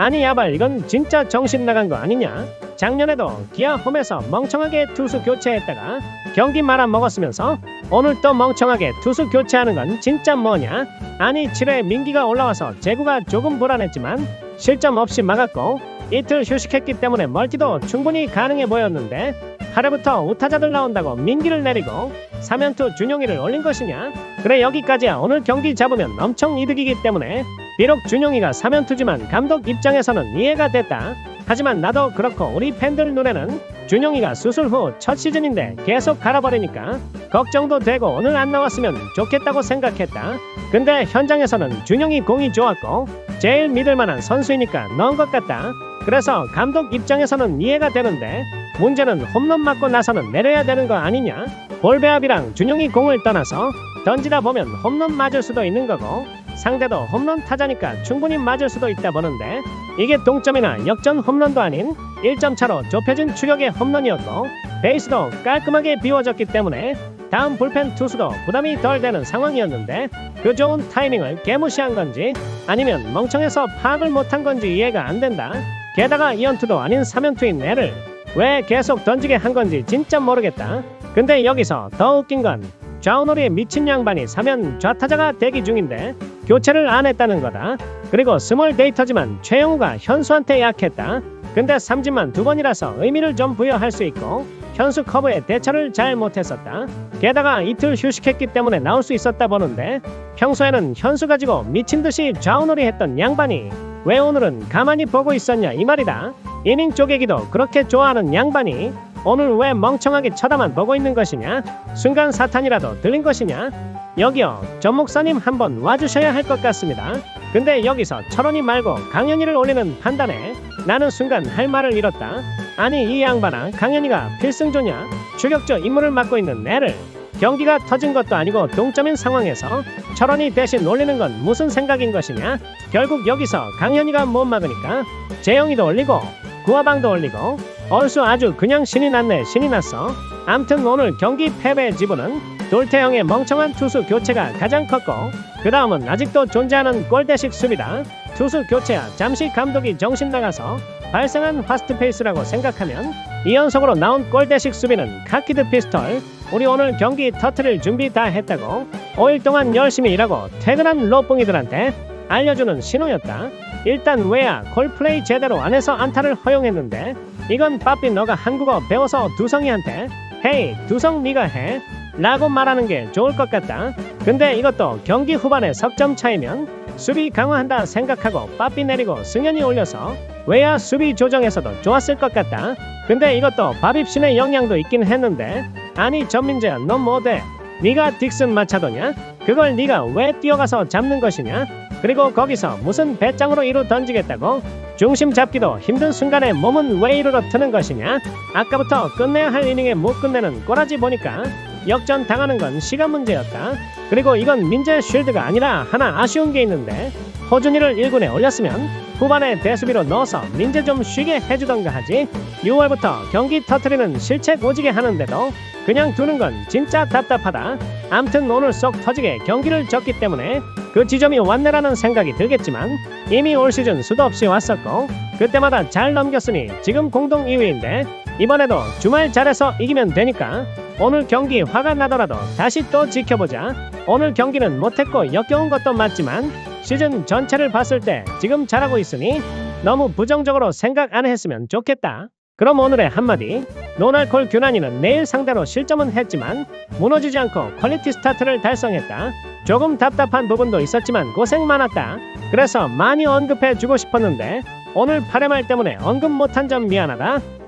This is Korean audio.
아니 야발 이건 진짜 정신 나간 거 아니냐? 작년에도 기아 홈에서 멍청하게 투수 교체했다가 경기 말아 먹었으면서 오늘 또 멍청하게 투수 교체하는 건 진짜 뭐냐? 아니 7회 민기가 올라와서 제구가 조금 불안했지만 실점 없이 막았고 이틀 휴식했기 때문에 멀티도 충분히 가능해 보였는데 8회부터 우타자들 나온다고 민기를 내리고 3연투 준용이를 올린 것이냐? 그래 여기까지야 오늘 경기 잡으면 엄청 이득이기 때문에 비록 준용이가 3연투지만 감독 입장에서는 이해가 됐다. 하지만 나도 그렇고 우리 팬들 눈에는 준용이가 수술 후 첫 시즌인데 계속 갈아버리니까 걱정도 되고 오늘 안 나왔으면 좋겠다고 생각했다. 근데 현장에서는 준용이 공이 좋았고 제일 믿을 만한 선수이니까 넣은 것 같다. 그래서 감독 입장에서는 이해가 되는데 문제는 홈런 맞고 나서는 내려야 되는 거 아니냐? 볼배합이랑 준용이 공을 떠나서 던지다 보면 홈런 맞을 수도 있는 거고 상대도 홈런 타자니까 충분히 맞을 수도 있다 보는데 이게 동점이나 역전 홈런도 아닌 1점 차로 좁혀진 추격의 홈런이었고 베이스도 깔끔하게 비워졌기 때문에 다음 불펜 투수도 부담이 덜 되는 상황이었는데 그 좋은 타이밍을 개무시한 건지 아니면 멍청해서 파악을 못한 건지 이해가 안 된다. 게다가 2연투도 아닌 3연투인 애를 왜 계속 던지게 한 건지 진짜 모르겠다. 근데 여기서 더 웃긴 건 좌우놀이에 미친 양반이 사면 좌타자가 대기 중인데 교체를 안 했다는 거다. 그리고 스몰 데이터지만 최영우가 현수한테 약했다. 근데 삼진만 두 번이라서 의미를 좀 부여할 수 있고 현수 커브에 대처를 잘 못했었다. 게다가 이틀 휴식했기 때문에 나올 수 있었다 보는데 평소에는 현수 가지고 미친 듯이 좌우놀이 했던 양반이 왜 오늘은 가만히 보고 있었냐 이 말이다. 이닝 쪼개기도 그렇게 좋아하는 양반이 오늘 왜 멍청하게 쳐다만 보고 있는 것이냐? 순간 사탄이라도 들린 것이냐? 여기요, 전 목사님 한번 와주셔야 할 것 같습니다. 근데 여기서 철원이 말고 강현이를 올리는 판단에 나는 순간 할 말을 잃었다. 아니 이 양반아, 강현이가 필승조냐? 추격조 임무를 맡고 있는 애를 경기가 터진 것도 아니고 동점인 상황에서 철원이 대신 올리는 건 무슨 생각인 것이냐? 결국 여기서 강현이가 못 막으니까 재영이도 올리고 구화방도 올리고 얼쑤 아주 그냥 신이 났네 신이 났어 암튼 오늘 경기 패배의 지분은 돌태형의 멍청한 투수 교체가 가장 컸고 그 다음은 아직도 존재하는 골대식 수비다. 투수 교체야 잠시 감독이 정신 나가서 발생한 파스트 페이스라고 생각하면 이 연속으로 나온 골대식 수비는 카키드 피스톨 우리 오늘 경기 터트릴 준비 다 했다고 5일 동안 열심히 일하고 퇴근한 로뽕이들한테 알려주는 신호였다. 일단 왜야 콜플레이 제대로 안 해서 안타를 허용했는데 이건 빠삐 너가 한국어 배워서 두성이한테 헤이 두성 네가 해 라고 말하는 게 좋을 것 같다. 근데 이것도 경기 후반에 석점 차이면 수비 강화한다 생각하고 빠삐 내리고 승현이 올려서 왜야 수비 조정에서도 좋았을 것 같다. 근데 이것도 밥입신의 영향도 있긴 했는데 아니 전민재야 너 뭐돼 네가 딕슨 마차도냐? 그걸 네가 왜 뛰어가서 잡는 것이냐? 그리고 거기서 무슨 배짱으로 이루 던지겠다고? 중심 잡기도 힘든 순간에 몸은 왜 이리로 트는 것이냐? 아까부터 끝내야 할 이닝에 못 끝내는 꼬라지 보니까 역전 당하는 건 시간 문제였다. 그리고 이건 민재 쉴드가 아니라 하나 아쉬운 게 있는데 호준이를 1군에 올렸으면 후반에 대수비로 넣어서 민재 좀 쉬게 해주던가 하지 6월부터 경기 터트리는 실책 오지게 하는데도 그냥 두는 건 진짜 답답하다 암튼 오늘 쏙 터지게 경기를 졌기 때문에 그 지점이 왔네라는 생각이 들겠지만 이미 올 시즌 수도 없이 왔었고 그때마다 잘 넘겼으니 지금 공동 2위인데 이번에도 주말 잘해서 이기면 되니까 오늘 경기 화가 나더라도 다시 또 지켜보자 오늘 경기는 못했고 역겨운 것도 맞지만 시즌 전체를 봤을 때 지금 잘하고 있으니 너무 부정적으로 생각 안 했으면 좋겠다. 그럼 오늘의 한마디. 노날콜 규난이는 내일 상대로 실점은 했지만 무너지지 않고 퀄리티 스타트를 달성했다. 조금 답답한 부분도 있었지만 고생 많았다. 그래서 많이 언급해 주고 싶었는데 오늘 8회 말 때문에 언급 못한 점 미안하다.